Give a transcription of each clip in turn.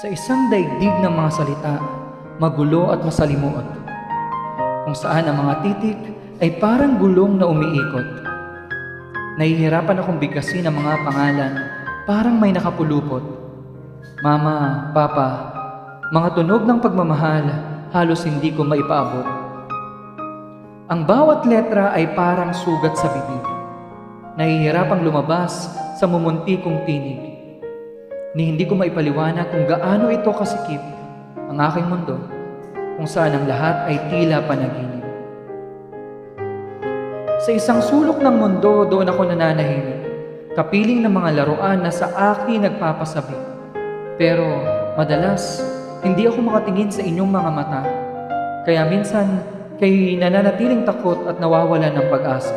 Sa isang daigdig ng mga salita, magulo at masalimuot, kung saan ang mga titik ay parang gulong na umiikot. Nahihirapan akong bigkasin ang mga pangalan, parang may nakapulupot. Mama, Papa, mga tunog ng pagmamahal, halos hindi ko maipaabot. Ang bawat letra ay parang sugat sa bibig. Nahihirapang lumabas sa mumunti kong tinig. Ni hindi ko maipaliwanag kung gaano ito kasikip ang aking mundo, kung saan ang lahat ay tila panaginip. Sa isang sulok ng mundo, doon ako nananahimik, kapiling ng mga laruan na sa akin nagpapasabi. Pero madalas, hindi ako makatingin sa inyong mga mata. Kaya minsan, kay nananatiling takot at nawawalan ng pag-asa.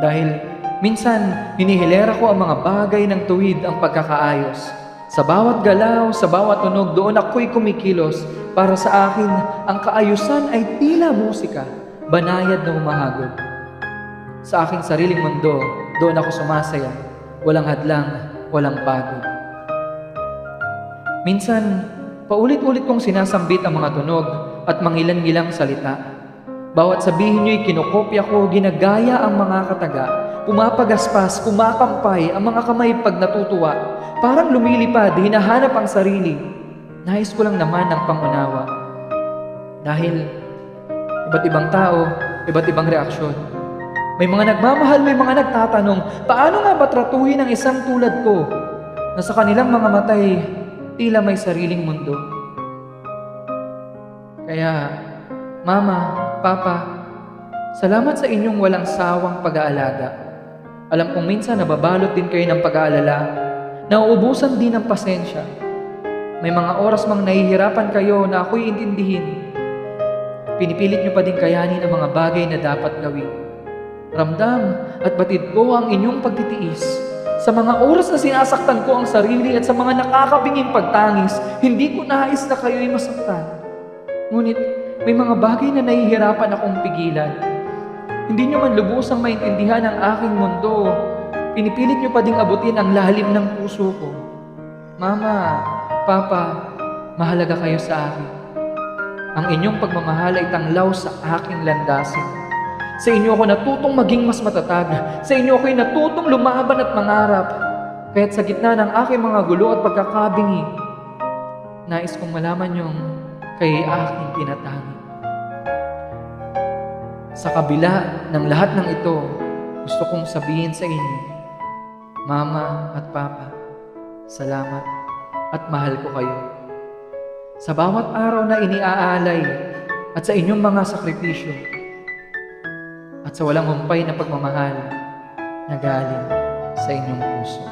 Dahil minsan, hinihilera ko ang mga bagay ng tuwid ang pagkakaayos. Sa bawat galaw, sa bawat tunog, doon ako'y kumikilos. Para sa akin, ang kaayusan ay tila musika, banayad na humahagod. Sa aking sariling mundo, doon ako sumasaya. Walang hadlang, walang pagod. Minsan, paulit-ulit kong sinasambit ang mga tunog at mangilan-ngilang salita. Bawat sabihin niyo'y kinokopya ko, ginagaya ang mga kataga, pumapagaspas, kumakampay ang mga kamay pag natutuwa, parang lumilipad, hinahanap ang sarili. Nais ko lang naman ng pangunawa. Dahil iba't ibang tao, iba't ibang reaksyon. May mga nagmamahal, may mga nagtatanong, paano nga ba tratuhin ang isang tulad ko na sa kanilang mga matay tila may sariling mundo? Kaya, Mama, Papa, salamat sa inyong walang sawang pag-aalaga. Alam kong minsan nababalot din kayo ng pag-aalala, nauubusan din ng pasensya. May mga oras mang nahihirapan kayo na ako'y intindihin. Pinipilit niyo pa din kayanin ang mga bagay na dapat gawin. Ramdam at batid ko ang inyong pagtitiis. Sa mga oras na sinasaktan ko ang sarili at sa mga nakakabinging pagtangis, hindi ko nais na kayo'y masaktan. Ngunit may mga bagay na nahihirapan akong pigilan. Hindi nyo man lubusang maintindihan ang aking mundo. Pinipilit nyo pa ding abutin ang lalim ng puso ko. Mama, Papa, mahalaga kayo sa akin. Ang inyong pagmamahal ay tanglaw sa aking landasin. Sa inyo ako natutong maging mas matatag. Sa inyo ako'y natutong lumaban at mangarap. Kaya't sa gitna ng aking mga gulo at pagkakabingi, nais kong malaman yung kay aking tinatangi. Sa kabila ng lahat ng ito, gusto kong sabihin sa inyo, Mama at Papa, salamat at mahal ko kayo. Sa bawat araw na iniaalay at sa inyong mga sakripisyo at sa walang humpay na pagmamahal na galing sa inyong puso.